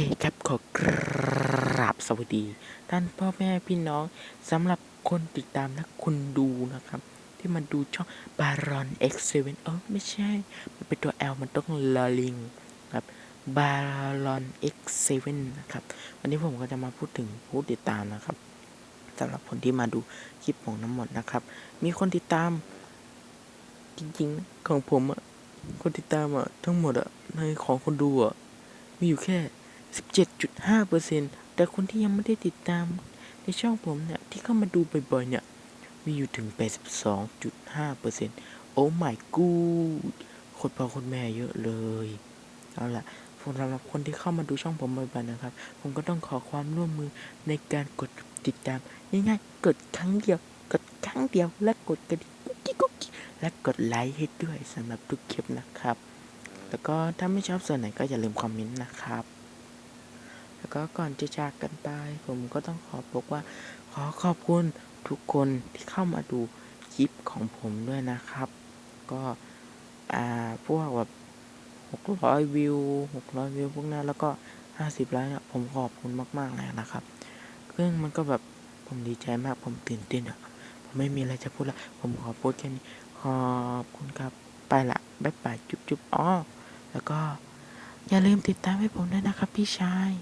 เคครับขอกราบสวัสดี ท่านพ่อแม่พี่น้องสำหรับคนติดตามและคนดูนะครับ ที่มาดูช่อง Baron X7 เออไม่ใช่ มันเป็นตัว L มันต้องลอลิงครับ Baron X7 นะครับ วันนี้ผมก็จะมาพูดถึงผู้ติดตามนะครับสำหรับคนที่มาดูคลิปของน้ำหมดนะครับ มีคนติดตาม จริงๆ ของผมอะคนติดตามอะทั้งหมดอะในของคนดูอะมีอยู่แค่ 17.5%แต่คนที่ยังไม่ได้ติดตามในช่องผมเนี่ยที่เข้ามาดูบ่อยๆเนี่ย มีอยู่ถึง 82.5%โอ้ my god คนพ่อคนแม่เยอะเลย เอาล่ะสำหรับคนที่เข้ามาดูช่องผมบ่อยๆนะครับ ผมก็ต้องขอความร่วมมือในการกดติดตามง่ายๆกดครั้งเดียว กดครั้งเดียวและกดกระดิ่งกุ๊กกิ๊กกุ๊กกิ๊กและกดไลค์ให้ด้วยสำหรับทุกคลิปนะครับ แล้วก็ถ้าไม่ชอบส่วนไหนก็อย่าลืมคอมเมนต์นะครับ แล้วก็ก่อนจะจากกันไป ผมก็ต้องขอบอกว่า ขอขอบคุณทุกคนที่เข้ามาดูคลิปของผมด้วยนะครับ ก็อ่าพวกแบบหกร้อยวิวหกร้อยวิวพวกนั้นแล้วก็ห้าสิบไลค์เนี่ยผมขอบคุณมากๆเลยนะครับซึ่งมันก็แบบผมดีใจมากผมตื่นเต้นอะผมไม่มีอะไรจะพูดละผมขอพูดแค่นี้ขอบคุณครับไปละบ๊ายบายจุ๊บจุ๊บอ๋อแล้วก็อย่าลืมติดตามให้ผมด้วยนะครับพี่ชาย